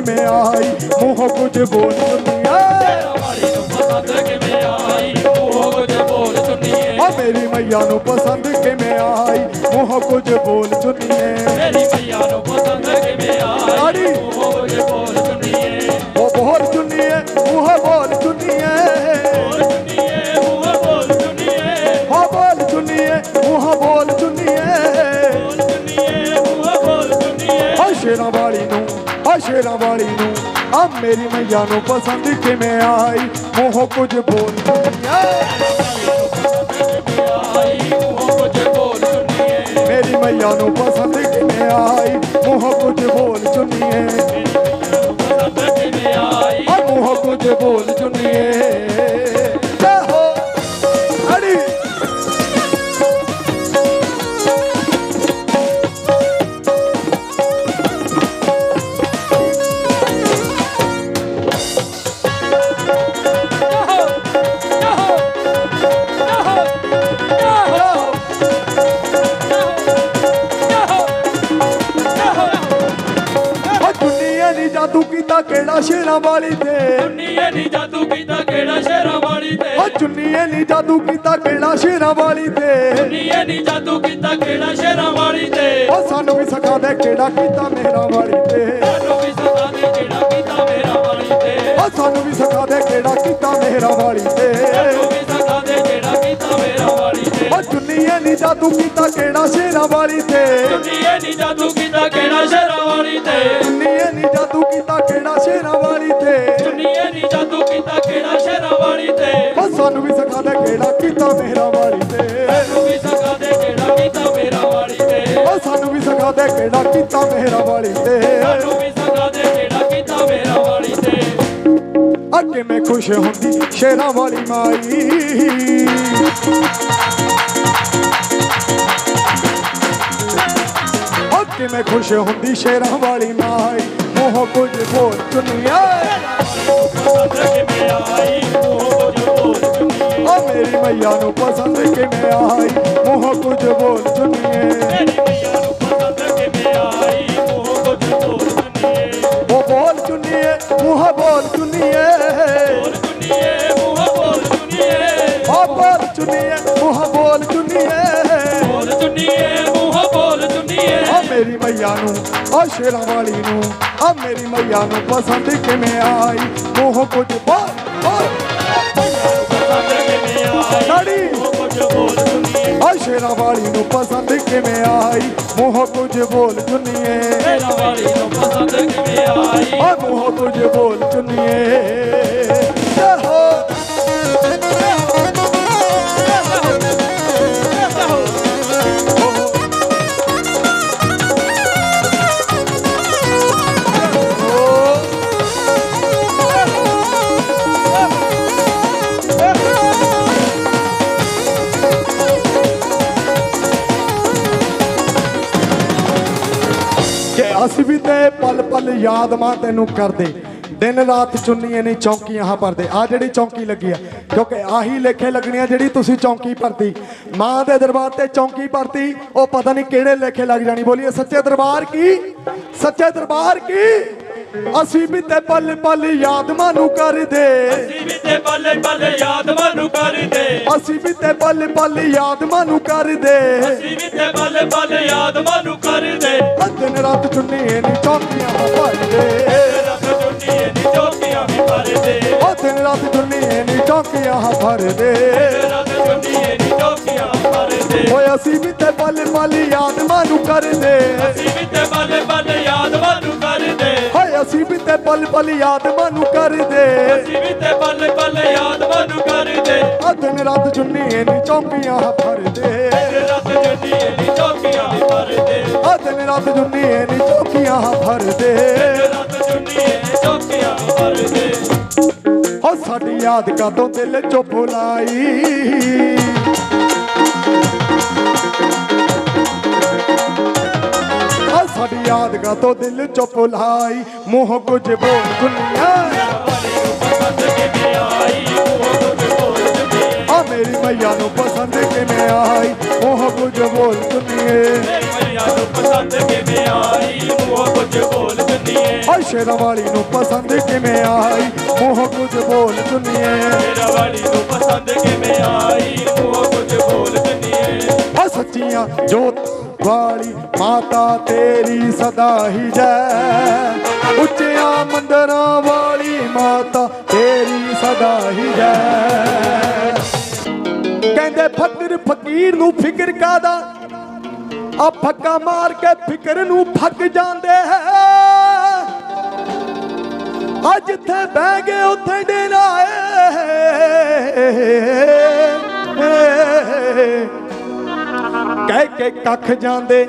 ਕਿਵੇਂ ਆਈ? ਮੂੰਹੋਂ ਕੁਝ ਬੋਲ ਦੁਨੀਆ ਵਾਲੀ ਨੂੰ ਪਸੰਦ ਕਿਵੇਂ ਆਈ ਉਹ ਕੁਝ ਬੋਲ ਸੁਣੀਏ। ਆ ਮੇਰੀ ਮਈਆ ਨੂੰ ਪਸੰਦ ਕਿਵੇਂ ਆਈ? ਮੂੰਹੋਂ ਕੁਝ ਬੋਲ ਦੁਨੀਏ ਮੇਰੀ ਮਈਆ ਨੂੰ ਪਸੰਦ ਕਿਵੇਂ ਆਈ? ਆ ਵਾਲੀ। ਨੂੰ ਆ ਮੇਰੀ ਮਈਆ ਨੂੰ ਪਸੰਦ ਕਿਵੇਂ ਆਈ? ਮੂੰਹੋਂ ਕੁਝ ਬੋਲ ਉਹ ਕੁਝ ਬੋਲ ਸੁਣੀਏ। ਮੇਰੀ ਮਈਆ ਨੂੰ ਪਸੰਦ ਕਿਵੇਂ ਆਈ? ਮੂੰਹੋਂ ਕੁਝ ਬੋਲ ਚੁੰਨੀਏ ਵਾਲੀ ਤੇ ਦੁਨੀਆ ਨੀ ਜਾਦੂ ਕੀਤਾ ਕਿਹੜਾ ਸ਼ੇਰਾਂ ਵਾਲੀ ਤੇ ਆ ਚੁੰਨੀਏ ਨੀ ਜਾਦੂ ਕੀਤਾ ਕਿਹੜਾ ਸ਼ੇਰਾਂ ਵਾਲੀ ਤੇ ਦੁਨੀਆ ਨੀ ਜਾਦੂ ਕੀਤਾ ਕਿਹੜਾ ਸ਼ੇਰਾਂ ਵਾਲੀ ਤੇ ਆ ਸਾਨੂੰ ਵੀ ਸਿਖਾ ਦੇ ਕਿਹੜਾ ਕੀਤਾ ਮੇਰਾ ਵਾਲੀ ਤੇ ਸਾਨੂੰ ਵੀ ਸਦਾ ਦੇ ਕਿਹੜਾ ਕੀਤਾ ਮੇਰਾ ਵਾਲੀ ਤੇ ਆ ਸਾਨੂੰ ਵੀ ਸਿਖਾ ਦੇ ਕਿਹੜਾ ਕੀਤਾ ਮੇਰਾ ਵਾਲੀ ਤੇ ਸਾਨੂੰ ਵੀ ਸਦਾ ਦੇ ਕਿਹੜਾ ਕੀਤਾ ਮੇਰਾ ਵਾਲੀ ਤੇ ਆ ਚੁੰਨੀਏ ਨੀ ਜਾਦੂ ਕੀਤਾ ਕਿਹੜਾ ਸ਼ੇਰਾਂ ਵਾਲੀ ਤੇ ਦੁਨੀਆ ਨੀ ਜਾਦੂ ਕੀਤਾ ਕਿਹੜਾ ਸ਼ੇਰਾਂ ਵਾਲੀ ਤੇ ਚੁੰਨੀਏ ਨੀ ਜਾਦੂ ਕੀਤਾ ਕਿਹੜਾ ਸ਼ੇਰਾਂ ਸਾਨੂੰ ਵੀ ਸਿਖਾ ਦੇ ਕਿਹੜਾ ਕੀਤਾ ਮੇਰਾ ਵਾਲੀ ਤੇ। ਸਾਨੂੰ ਵੀ ਸਦਾ ਦੇ ਕਿਹੜਾ ਕੀਤਾ ਮੇਰਾ ਵਾਲੀ ਤੇ। ਆ ਸਾਨੂੰ ਵੀ ਸਿਖਾ ਦੇ ਕਿਹੜਾ ਕੀਤਾ ਮੇਰਾ ਵਾਲੀ ਤੇ। ਸਾਨੂੰ ਵੀ ਸਦਾ ਦੇ ਕਿਹੜਾ ਕੀਤਾ ਮੇਰਾ ਵਾਲੀ ਤੇ। ਅੱਗੇ ਮੈਂ ਖੁਸ਼ ਹੁੰਦੀ ਸ਼ੇਰਾਂ ਵਾਲੀ ਮਾਈ। ਅੱਗੇ ਮੈਂ ਖੁਸ਼ ਹੁੰਦੀ ਸ਼ੇਰਾਂ ਵਾਲੀ ਮਾਈ। ਮੋਹ ਕੁਝ ਬੋਲ ਚੁੰਨੀਆਂ ਪਸੰਦ ਕਿਵੇਂ ਆਈ ਉਹ ਕੁਝ ਮੇਰੀ ਮਈਆ ਨੂੰ ਪਸੰਦ ਕਿਵੇਂ ਆਈ? ਮੂੰਹ ਕੁਝ ਬੋਲ ਚੁੰਨੀਏ ਮੇਰੀ ਮਈਆ ਨੂੰ ਪਸੰਦ ਕਿਵੇਂ ਆਈ ਉਹ ਕੁਝ ਬੋਲ ਸੁਣੀਏ। ਉਹ ਬੋਲ ਚੁੰਨੀਏ ਮੂੰਹ ਬੋਲ ਚੁੰਨੀਏ ਬੋਲ ਸੁਣੀਏ, ਮੂੰਹ ਬੋਲ ਸੁਣੀਏ। ਆ ਬੋਲ ਚੁੰਨੀਏ ਮੂੰਹ ਬੋਲ ਚੁੰਨੀਏ ਬੋਲ ਸੁਣੀਏ, ਮੂੰਹ ਬੋਲ ਸੁਣੀਏ। ਆ ਮੇਰੀ ਮਈਆ ਨੂੰ ਆ ਸ਼ੇਰਾਂ ਵਾਲੀ ਨੂੰ ਆ ਮੇਰੀ ਮਈਆ ਨੂੰ ਪਸੰਦ ਕਿਵੇਂ ਆਈ? ਮੂੰਹ ਕੁਝ ਸੁਣੀਏ ਆ ਸ਼ੇਰਾਂ ਵਾਲੀ ਨੂੰ ਪਸੰਦ ਕਿਵੇਂ ਆਈ? ਮੋਹ ਕੁਝ ਬੋਲ ਚੁੰਨੀਏ। ਮੇਰਾ ਵਾਲੀ ਨੂੰ ਪਸੰਦ ਕਿਵੇਂ ਆਈ? ਆ ਮੋਹ ਕੁਝ ਬੋਲ ਚੁੰਨੀਏ। ਪਲ ਪਲ ਯਾਦ ਮਾਂ ਤੈਨੂੰ ਕਰਦੇ। ਦਿਨ ਰਾਤ ਚੁੰਨੀਆਂ ਨਹੀਂ ਚੌਂਕੀਆਂ ਹਾਂ ਭਰਦੇ। ਆ ਜਿਹੜੀ ਚੌਂਕੀ ਲੱਗੀ ਆ, ਕਿਉਂਕਿ ਆਹੀ ਲੇਖੇ ਲੱਗਣੀਆਂ ਜਿਹੜੀ ਤੁਸੀਂ ਚੌਂਕੀ ਭਰਤੀ। ਮਾਂ ਦੇ ਦਰਬਾਰ ਤੇ ਚੌਂਕੀ ਭਰਤੀ, ਉਹ ਪਤਾ ਨਹੀਂ ਕਿਹੜੇ ਲੇਖੇ ਲੱਗ ਜਾਣੀ। ਬੋਲੀਏ, ਸੱਚੇ ਦਰਬਾਰ ਕੀ? ਸੱਚੇ ਦਰਬਾਰ ਕੀ? ਅਸੀਂ ਵੀ ਤੇ ਪਲ ਪਲ ਯਾਦ ਮਾਂ ਨੂੰ ਕਰਦੇ। ਅਸੀਂ ਵੀ ਤੇ ਬੱਲੇ ਬੱਲੇ ਯਾਦ ਮਾਨੂੰ ਕਰਦੇ। ਅਸੀਂ ਵੀ ਤੇ ਪਲ ਪਲ ਯਾਦ ਮਾਂ ਨੂੰ ਕਰਦੇ। ਅਸੀਂ ਵੀ ਤੇ ਬੱਲੇ ਬੱਲੇ ਯਾਦ ਮਾਨੂੰ ਕਰਦੇ। ਦਿਨ ਰਾਤ ਚੁੰਨੀਆਂ ਨਹੀਂ ਚੌਂਕੀਆਂ ਭਰਦੇ। ਰੱਖ ਜੁੱਤੀਏ ਨੀ ਚੌਕੀਆਂ ਵੀ ਭਰਦੇ। ਉਹ ਦਿਨ ਰਾਤ ਦੁਨੀਏ ਨੀ ਚੌਕੀਆਂ ਭਰਦੇ। ਨੀ ਚੌਕੀਆਂ ਭਰਦੇ। ਓਏ ਅਸੀਂ ਵੀ ਤੇ ਪਲ ਪਲ ਯਾਦ ਮਾਨੂੰ ਕਰਦੇ। ਅਸੀਂ ਵੀ ਤੇ ਬੱਲੇ ਬੱਲੇ ਯਾਦ ਪਲ ਪਲ ਯਾਦ ਮਾਨੂੰ ਕਰਦੇ। ਅਸੀਂ ਵੀ ਤੇ ਬੱਲੇ ਬੱਲੇ ਯਾਦ ਮਾਨੂੰ ਕਰਦੇ। ਆ ਦਿਨ ਰਾਤ ਦੁਨੀਏ ਨੀ ਚੌਕੀਆਂ ਹਾਂ ਭਰਦੇ ਰੱਖ ਜੁੱਤੀਏ ਨੀ ਚੌਕੀਆਂ ਵੀ ਭਰਦੇ ਆ ਦਿਨ ਰਾਤ ਦੁਨੀਏ ਨੀ ਚੌਕੀਆਂ ਹਾਂ ਭਰਦੇ ਰੱਖ ਜੁੱਤੀਏ ਨੀ ਚੌਕੀਆਂ ਵੀ ਭਰਦੇ ਹੋ ਸਾਡੀ ਯਾਦ ਕਾਤੋਂ ਦਿਲ ਚੋਂ ਭੁਲਾਈ। ਸਾਡੀ ਯਾਦ ਤੋਂ ਦਿਲ ਚੋਂ ਭੁਲਾਈ ਮੂੰਹ ਕੁਝ ਬੋਲ ਦੁਨੀਆ। ਨੂੰ ਪਸੰਦ ਕਿਵੇਂ ਆਈ ਆ ਮੇਰੀ ਮਈਆ ਨੂੰ ਪਸੰਦ ਕਿਵੇਂ ਆਈ, ਮੋਹ ਕੁਝ ਬੋਲ ਚੁੰਨੀਏ ਮੂੰਹ ਕੁਝ ਬੋਲ ਚੁੰਨੀਏ ਓ ਸ਼ੇਰਾਂ ਵਾਲੀ ਨੂੰ ਪਸੰਦ ਕਿਵੇਂ ਆਈ, ਮੋਹ ਕੁਝ ਬੋਲ ਚੁੰਨੀਏ ਮੇਰਾ ਵਾਲੀ ਨੂੰ ਪਸੰਦ ਕਿਵੇਂ ਆਈ ਮੂੰਹ ਕੁਝ ਬੋਲ ਚੁੰਨੀਏ ਓ ਸੱਚੀਆਂ ਜੋਤ ਵਾਲੀ ਮਾਤਾ ਤੇਰੀ ਸਦਾ ਹੀ ਜੈ। ਉੱਚਿਆਂ ਮੰਦਰਾਂ ਵਾਲੀ ਮਾਤਾ ਤੇਰੀ ਸਦਾ ਹੀ ਜੈ। ਕਹਿੰਦੇ ਫਕਰ ਫਕੀਰ ਨੂੰ ਫਿਕਰ ਕਾਦਾ? ਆ ਫੱਕਾ ਮਾਰ ਕੇ ਫਿਕਰ ਨੂੰ ਫੱਕ ਜਾਂਦੇ ਹੈ। ਆ ਜਿੱਥੇ ਬਹਿ ਗਏ ਉੱਥੇ ਡੇਰਾ ਏ। ਕਹਿ ਕੇ ਕੱਖ ਜਾਂਦੇ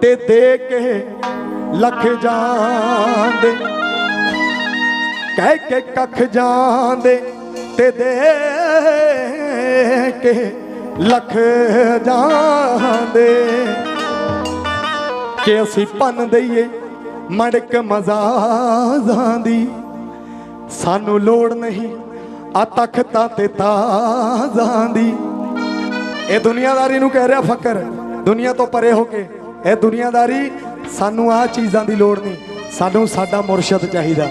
ਤੇ ਦੇ ਕੇ ਲੱਖ ਜਾਂਦੇ। ਕਹਿ ਕੇ ਕੱਖ ਜਾਂਦੇ ਤੇ ਦੇ ਕੇ ਲੱਖ ਜਾਂਦੇ। ਕਿ ਅਸੀਂ ਭੰਨ ਦਈਏ ਮੜਕ ਮਜ਼ਾਜ਼ਾਂ ਦੀ। ਸਾਨੂੰ ਲੋੜ ਨਹੀਂ ਆ ਤਖਤਾਂ ਤੇ ਤਾਜ਼ਾਂ ਦੀ। ਇਹ ਦੁਨੀਆਦਾਰੀ ਨੂੰ ਕਹਿ ਰਿਹਾ ਫਕਰ। ਦੁਨੀਆ ਤੋਂ ਪਰੇ ਹੋ ਕੇ। ਇਹ ਦੁਨੀਆਦਾਰੀ ਸਾਨੂੰ ਆਹ ਚੀਜ਼ਾਂ ਦੀ ਲੋੜ ਨਹੀਂ। ਸਾਨੂੰ ਸਾਡਾ ਮੁਰਸ਼ਿਦ ਚਾਹੀਦਾ।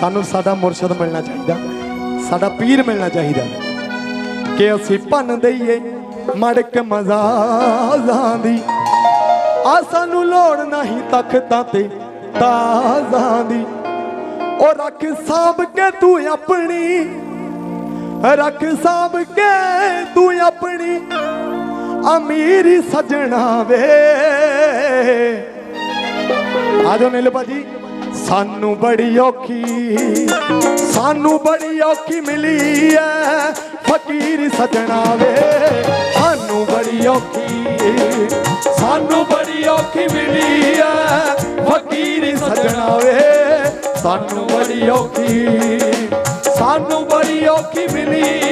ਸਾਨੂੰ ਸਾਡਾ ਮੁਰਸ਼ਿਦ ਮਿਲਣਾ ਚਾਹੀਦਾ। ਸਾਡਾ ਪੀਰ ਮਿਲਣਾ ਚਾਹੀਦਾ। ਕਿ ਅਸੀਂ ਭੰਨ ਦਈਏ ਮੜਕ ਮਜ਼ਾਜ਼ਾਂ ਦੀ। ਆ ਸਾਨੂੰ ਲੋੜ ਨਹੀਂ ਤਖਤਾਂ ਤੇ ਤਾਜ਼ਾਂ ਦੀ। ਉਹ ਰੱਖ ਸਾਂਭ ਕੇ ਤੂੰ ਆਪਣੀ। ਰੱਖ ਸਾਂਭ ਕੇ ਆਪਣੀ ਅਮੀਰੀ ਸਜਣਾ ਵੇ। ਆਜੋ ਨੀਲ ਭਾਜੀ। ਸਾਨੂੰ ਬੜੀ ਔਖੀ, ਸਾਨੂੰ ਬੜੀ ਔਖੀ ਮਿਲੀ ਐ ਫਕੀਰ ਸਜਣਾ ਵੇ। ਸਾਨੂੰ ਬੜੀ ਔਖੀ, ਸਾਨੂੰ ਬੜੀ ਔਖੀ ਮਿਲੀ ਐ ਫਕੀਰ ਸਜਣਾ ਵੇ। ਸਾਨੂੰ ਬੜੀ ਔਖੀ, ਸਾਨੂੰ ਬੜੀ ਔਖੀ ਮਿਲੀ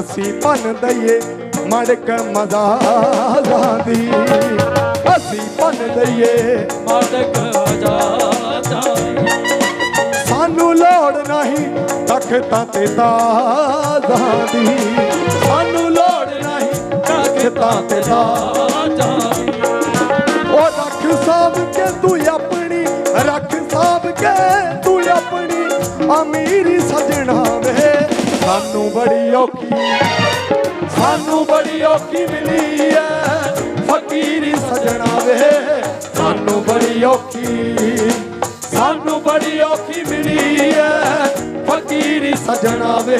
ਅਸੀਂ ਭੰਨ ਦਈਏ, ਮੜਕ ਮਜ਼ਾਜ਼ਾਂ ਦੀ ਅਸੀਂ ਭੰਨ ਦਈਏ ਮਾਲਕ ਆਜ਼ਾਦਾਂ ਸਾਨੂੰ ਲੋੜ ਨਹੀਂ ਤਖਤਾਂ ਤੇ ਤਾਜ਼ਾਂ ਦੀ ਸਾਨੂੰ ਲੋੜ ਨਹੀਂ ਤਖਤਾਂ ਤੇ ਤਾਜ਼ਾਂ ਉਹ ਰੱਖ ਸਾਂਭ ਕੇ ਤੂੰ ਸਾਨੂੰ ਬੜੀ ਔਖੀ, ਸਾਨੂੰ ਬੜੀ ਔਖੀ ਮਿਲੀ ਐ। ਫਕੀਰੀ ਸਜਣਾ ਵੇ, ਸਾਨੂੰ ਬੜੀ ਔਖੀ, ਸਾਨੂੰ ਬੜੀ ਔਖੀ ਮਿਲੀ ਐ। ਫਕੀਰੀ ਸਜਣਾ ਵੇ,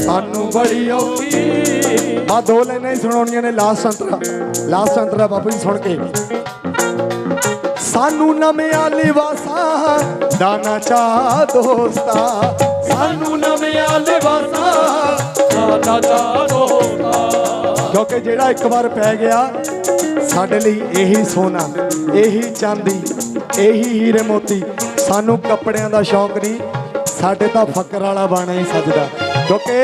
ਸਾਨੂੰ ਬੜੀ ਔਖੀ। ਆ ਦੋ ਲਾਈਨਾਂ ਹੀ ਸੁਣਾਉਣੀਆਂ ਨੇ, ਲਾਸਟ ਸੰਤਰਾ ਲਾਸਟ ਸੰਤਰਾ ਬਾਪੂ ਜੀ ਸੁਣ ਕੇ। ਸਾਨੂੰ ਨਵਿਆਂ ਲਿਵਾਸਾਂ ਦਾਨਾ ਚਾ ਦੋਸਤਾ। ਸਾਨੂੰ ਨਵਿਆਂ ਲਿਬਾਸਾਂ ਸਾਡਾ ਚਾ ਦੋਸਤਾ। ਕਿਉਂਕਿ ਜਿਹੜਾ ਇੱਕ ਵਾਰ ਪੈ ਗਿਆ ਸਾਡੇ ਲਈ ਇਹੀ ਸੋਨਾ ਇਹੀ ਚਾਂਦੀ ਇਹੀ ਹੀਰੇ ਮੋਤੀ। ਸਾਨੂੰ ਕੱਪੜਿਆਂ ਦਾ ਸ਼ੌਂਕ ਨਹੀਂ ਸਾਡੇ ਤਾਂ ਫਕਰ ਵਾਲਾ ਬਾਣਾ ਹੀ ਸਜਦਾ। ਕਿਉਂਕਿ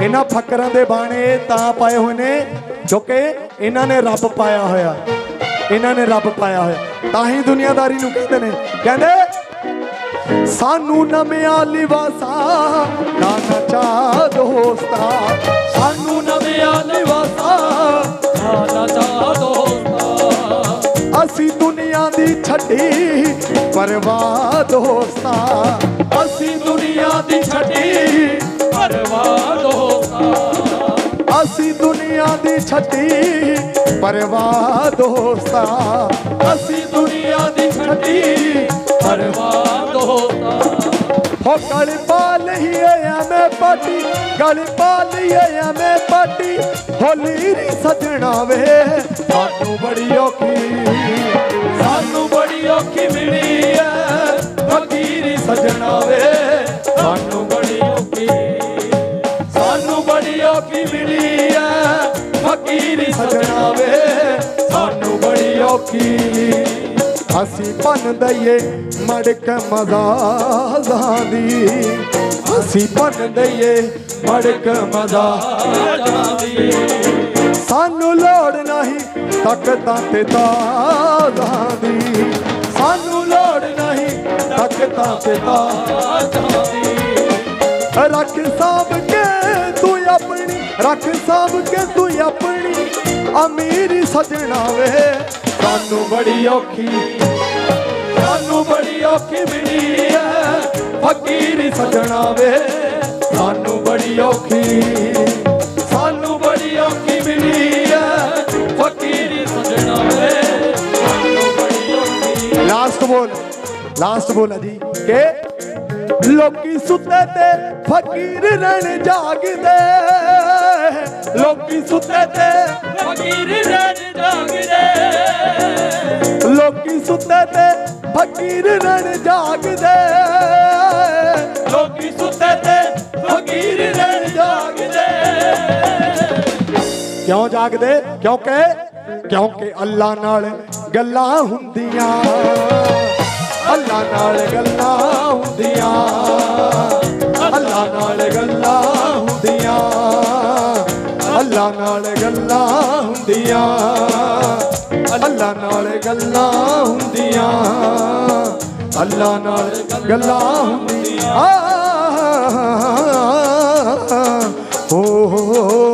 ਇਹਨਾਂ ਫਕਰਾਂ ਦੇ ਬਾਣੇ ਤਾਂ ਪਾਏ ਹੋਏ ਨੇ ਕਿਉਂਕਿ ਇਹਨਾਂ ਨੇ ਰੱਬ ਪਾਇਆ ਹੋਇਆ। ਇਹਨਾਂ ਨੇ ਰੱਬ ਪਾਇਆ ਹੋਇਆ। ਤਾਂ ਹੀ ਦੁਨੀਆਦਾਰੀ ਨੂੰ ਕਹਿੰਦੇ ਨੇ। ਕਹਿੰਦੇ, ਸਾਨੂੰ ਨਵਿਆਂ ਲਿਵਾਸਾਂ ਨਾ ਨਚਾ ਦੋਸਤਾ। ਸਾਨੂੰ ਨਵਿਆਂ ਲਿਵਾਸਾ ਸਾਡਾ ਚਾ ਦੋਸਤਾ। ਅਸੀਂ ਦੁਨੀਆ ਦੀ ਛੱਡੀ, ਪਰਵਾਹ ਦੋਸਤਾ। ਦੁਨੀਆ ਦੀ ਛੱਡੀ ਪਰਵਾਹ ਦੋਸਤਾ। ਅਸੀਂ ਦੁਨੀਆ ਦੀ ਛੱਡੀ ਪਰਵਾਹ ਦੋਸਤਾ। ਹੋ ਗਲ ਪਾ ਲਈਏ ਐਵੇਂ ਪਾਟੀ, ਗਲ ਪਾ ਲਈਏ ਐਵੇਂ ਪਾਟੀ। ਹੋਲੀ ਰੀ ਸਜਣਾ ਵੇ, ਸਾਨੂੰ ਬੜੀ ਔਖੀ, ਸਾਨੂੰ ਬੜੀ ਔਖੀ ਮਿਲੀ ਐ ਫਕੀਰੀ ਸਜਣਾ ਵੇ, ਸਾਨੂੰ ਬੜੀ ਅਸੀਂ ਭੰਨ ਦਈਏ ਮੜਕ ਮਜ਼ਾਜ਼ਾਂ ਦੀ। ਅਸੀਂ ਭੰਨ ਦਈਏ ਮੜਕ ਮਜ਼ਾ ਜਾਂਦੀ ਸਾਨੂੰ ਲੋੜ ਨਹੀਂ ਤਖਤਾਂ ਤੇ ਤਾਜ਼ਾਂ ਦੀ। ਸਾਨੂੰ ਲੋੜ ਨਹੀਂ ਤਖਤਾਂ ਤੇ ਤਾਜ਼ਾਂ ਜਾਂਦੀ ਰੱਖ ਸਾਬ ਕੇ ਤੂੰ ਆਪਣੀ, ਰੱਖ ਸਾਬ ਕੇ ਤੂੰ ਆਪਣੀ। ਅਮੀਰੀ ਸਜਣਾ ਵੇ। ਸਾਨੂੰ ਬੜੀ ਔਖੀ, ਸਾਨੂੰ ਬੜੀ ਔਖੀ ਮਿਲੀ ਐ। ਫਕੀਰ ਸਜਣਾ ਵੇ ਸਾਨੂੰ ਬੜੀ ਔਖੀ, ਸਾਨੂੰ ਬੜੀ ਔਖੀ ਮਿਲੀ ਐ। ਫਕੀਰ ਸਜਣਾ ਵੇ ਸਾਨੂੰ ਬੜੀ ਔਖੀ। ਲਾਸਟ ਬੋਲ ਲਾਸਟ ਬੋਲ ਜੀ, ਕੇ ਲੋਕੀ ਸੁੱਤੇ ਤੇ ਫਕੀਰ ਰਹਿਣ ਜਾਗਦੇ। ਲੋਕੀ ਸੁੱਤੇ ਤੇ ਫਕੀਰ ਰਣ ਜਾਗਦੇ। ਲੋਕੀ ਸੁੱਤੇ ਤੇ ਫਕੀਰ ਰਹਿਣ ਜਾਗਦੇ। ਲੋਕੀ ਸੁੱਤੇ ਤੇ ਫਕੀਰ ਰਣ ਜਾਗਦੇ। ਕਿਉਂ ਜਾਗਦੇ? ਕਿਉਂਕਿ ਕਿਉਂਕਿ ਅੱਲਾ ਨਾਲ ਗੱਲਾਂ ਹੁੰਦੀਆਂ। ਅੱਲਾ ਨਾਲ ਗੱਲਾਂ ਹੁੰਦੀਆਂ। ਅੱਲਾ ਨਾਲ ਗੱਲਾਂ ਅੱਲਾ ਨਾਲ ਗੱਲਾਂ ਹੁੰਦੀਆਂ। ਅੱਲਾ ਨਾਲ ਗੱਲਾਂ ਹੁੰਦੀਆਂ। ਅੱਲਾ ਨਾਲ ਗੱਲਾਂ ਹੁੰਦੀਆਂ। ਹੋ ਹੋ।